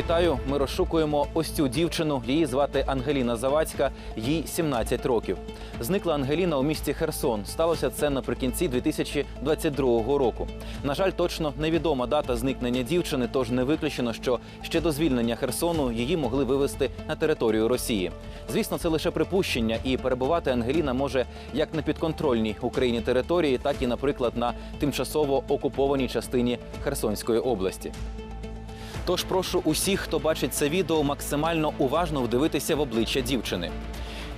Вітаю! Ми розшукуємо ось цю дівчину. Її звати Ангеліна Завадська, їй 17 років. Зникла Ангеліна у місті Херсон. Сталося це наприкінці 2022 року. На жаль, точно невідома дата зникнення дівчини, тож не виключено, що ще до звільнення Херсону її могли вивезти на територію Росії. Звісно, це лише припущення, і перебувати Ангеліна може як на підконтрольній Україні території, так і, наприклад, на тимчасово окупованій частині Херсонської області. Тож прошу усіх, хто бачить це відео, максимально уважно вдивитися в обличчя дівчини.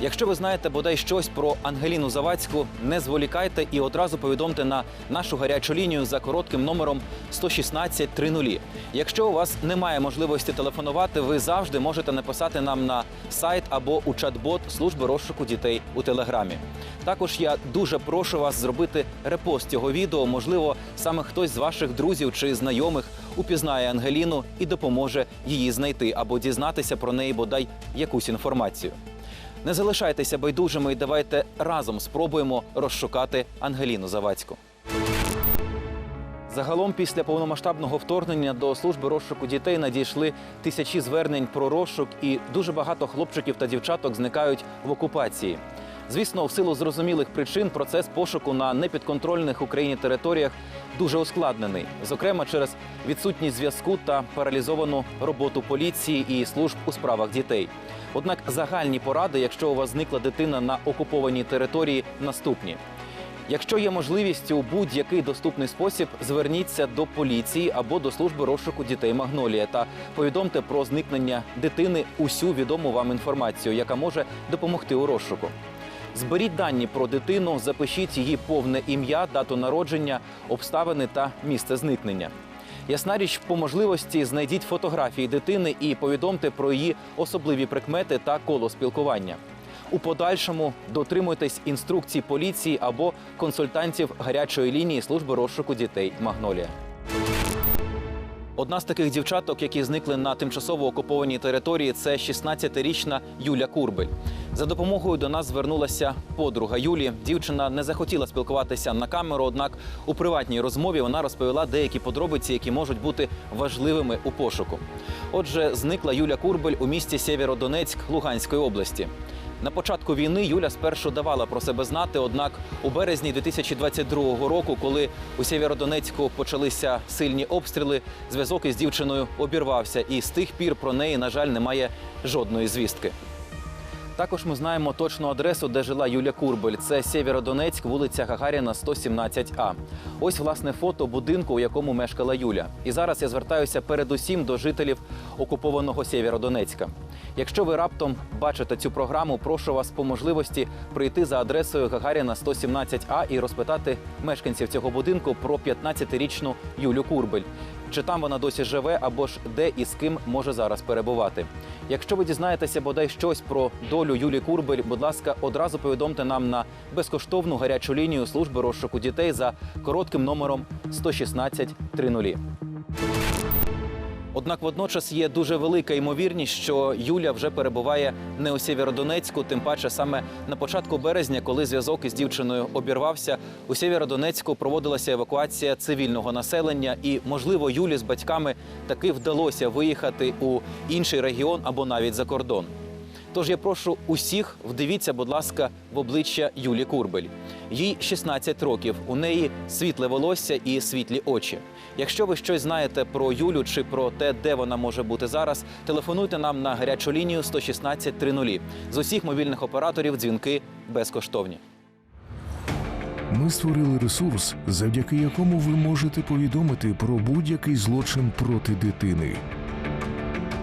Якщо ви знаєте бодай щось про Ангеліну Завадську, не зволікайте і одразу повідомте на нашу гарячу лінію за коротким номером 116 30. Якщо у вас немає можливості телефонувати, ви завжди можете написати нам на сайт або у чат-бот служби розшуку дітей у телеграмі. Також я дуже прошу вас зробити репост цього відео. Можливо, саме хтось з ваших друзів чи знайомих упізнає Ангеліну і допоможе її знайти або дізнатися про неї бодай якусь інформацію. Не залишайтеся байдужими і давайте разом спробуємо розшукати Ангеліну Завадську. Загалом, після повномасштабного вторгнення до служби розшуку дітей надійшли тисячі звернень про розшук, і дуже багато хлопчиків та дівчаток зникають в окупації. Звісно, в силу зрозумілих причин процес пошуку на непідконтрольних Україні територіях дуже ускладнений, зокрема через відсутність зв'язку та паралізовану роботу поліції і служб у справах дітей. Однак загальні поради, якщо у вас зникла дитина на окупованій території, наступні. Якщо є можливість у будь-який доступний спосіб, зверніться до поліції або до служби розшуку дітей Магнолія та повідомте про зникнення дитини усю відому вам інформацію, яка може допомогти у розшуку. Зберіть дані про дитину, запишіть її повне ім'я, дату народження, обставини та місце зникнення. Ясна річ, по можливості знайдіть фотографії дитини і повідомте про її особливі прикмети та коло спілкування. У подальшому дотримуйтесь інструкцій поліції або консультантів гарячої лінії служби розшуку дітей Магнолія. Одна з таких дівчаток, які зникли на тимчасово окупованій території, це 16-річна Юля Курбель. За допомогою до нас звернулася подруга Юлі. Дівчина не захотіла спілкуватися на камеру, однак у приватній розмові вона розповіла деякі подробиці, які можуть бути важливими у пошуку. Отже, зникла Юля Курбель у місті Сєвєродонецьк Луганської області. На початку війни Юля спершу давала про себе знати, однак у березні 2022 року, коли у Сєвєродонецьку почалися сильні обстріли, зв'язок із дівчиною обірвався, і з тих пір про неї, на жаль, немає жодної звістки. Також ми знаємо точну адресу, де жила Юля Курбель. Це Сєвєродонецьк, вулиця Гагаріна, 117А. Ось власне фото будинку, у якому мешкала Юля. І зараз я звертаюся передусім до жителів окупованого Сєвєродонецька. Якщо ви раптом бачите цю програму, прошу вас по можливості прийти за адресою Гагаріна 117А і розпитати мешканців цього будинку про 15-річну Юлю Курбель. Чи там вона досі живе, або ж де і з ким може зараз перебувати? Якщо ви дізнаєтеся бодай щось про долю Юлі Курбель, будь ласка, одразу повідомте нам на безкоштовну гарячу лінію служби розшуку дітей за коротким номером 116 30. Однак водночас є дуже велика ймовірність, що Юля вже перебуває не у Сєвєродонецьку, тим паче саме на початку березня, коли зв'язок із дівчиною обірвався, у Сєвєродонецьку проводилася евакуація цивільного населення, і можливо Юлі з батьками таки вдалося виїхати у інший регіон або навіть за кордон. Тож я прошу усіх вдивіться, будь ласка, в обличчя Юлі Курбель. Їй 16 років. У неї світле волосся і світлі очі. Якщо ви щось знаєте про Юлю чи про те, де вона може бути зараз, телефонуйте нам на гарячу лінію 116 30. З усіх мобільних операторів дзвінки безкоштовні. Ми створили ресурс, завдяки якому ви можете повідомити про будь-який злочин проти дитини.